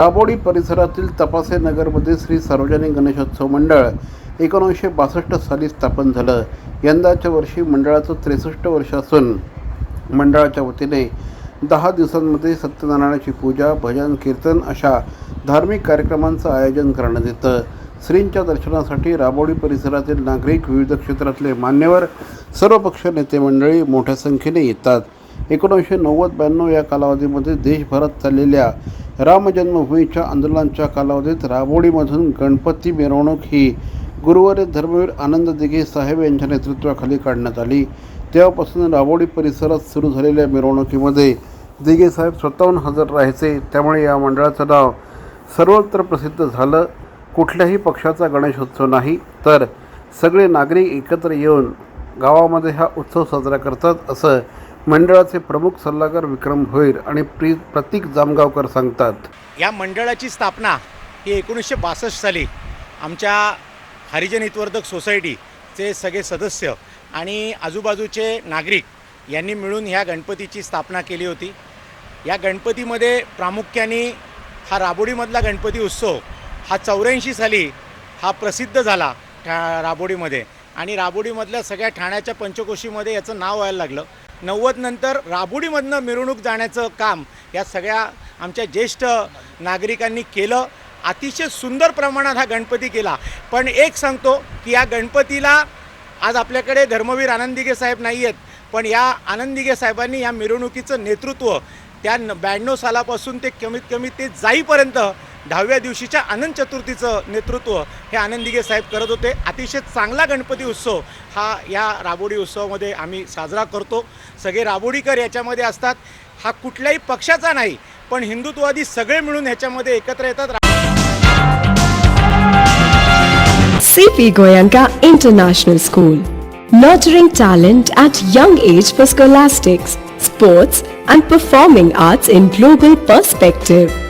दाबोडी परिसरातील तपासे नगरमध्ये श्री सार्वजनिक गणेशोत्सव मंडळ एकोणीसशे बासष्ट साली स्थापन झालं. यंदाच्या वर्षी मंडळाचं त्रेसष्ट वर्ष असून मंडळाच्या वतीने दहा दिवसांमध्ये सत्यनारायणाची पूजा भजन कीर्तन अशा धार्मिक कार्यक्रमांचं आयोजन करण्यात येतं. श्रींच्या दर्शनासाठी राबोडी परिसरातील नागरिक विविध क्षेत्रातले मान्यवर सर्वपक्ष नेते मंडळी मोठ्या संख्येने येतात. एकोणीसशे नव्वद ब्याण्णव या कालावधीमध्ये देशभरात चाललेल्या रामजन्मभूमीच्या आंदोलनाच्या कालावधीत राबोडीमधून गणपती मिरवणूक ही गुरुवारी धर्मवीर आनंद दिघे साहेब यांच्या नेतृत्वाखाली काढण्यात आली. तेव्हापासून राबोडी परिसरात सुरू झालेल्या मिरवणुकीमध्ये दिघे साहेब स्वतःहून हजर राहायचे. त्यामुळे या मंडळाचं नाव सर्वत्र प्रसिद्ध झालं. कुठल्याही पक्षाचा गणेशोत्सव नाही. तर सगळे नागरिक एकत्र येऊन गावामध्ये हा उत्सव साजरा करतात असं मंडळाचे प्रमुख सल्लागार विक्रम भोईर आणि प्री प्रतीक जामगावकर सांगतात. या मंडळाची स्थापना ही एकोणीसशे बासष्ट साली आमच्या हरिजन हितवर्धक सोसायटीचे सगळे सदस्य आणि आजूबाजूचे नागरिक यांनी मिळून ह्या गणपतीची स्थापना केली होती. या गणपतीमध्ये प्रामुख्याने हा राबोडीमधला गणपती उत्सव हा चौऱ्याऐंशी साली हा प्रसिद्ध झाला ठा राबोडीमध्ये. आणि राबोडीमधल्या सगळ्या ठाण्याच्या पंचकोशीमध्ये याचं नाव व्हायला लागलं. नव्वद नंतर राबुडीमधनं मिरवणूक जाण्याचं काम या सगळ्या आमच्या ज्येष्ठ नागरिकांनी केलं. अतिशय सुंदर प्रमाणात हा गणपती केला. पण एक सांगतो की या गणपतीला आज आपल्याकडे धर्मवीर आनंदिगे साहेब नाही आहेत पण या आनंदिगे साहेबांनी या मिरवणुकीचं नेतृत्व त्या ब्याण्णव सालापासून ते कमीत कमी ते जाईपर्यंत दहाव्या दिवशीच्या आनंद चतुर्थीचं नेतृत्व हे आनंदिगे साहेब करत होते. अतिशय चांगला गणपती उत्सव हा या राबोडी उत्सवामध्ये आम्ही साजरा करतो. सगळे राबोडीकर याच्यामध्ये असतात. हा कुठल्याही पक्षाचा नाही पण हिंदुत्ववादी सगळे मिळून ह्याच्यामध्ये एकत्र येतात. CP Goenka international school nurturing talent at young age for scholastics sports and performing arts in global perspective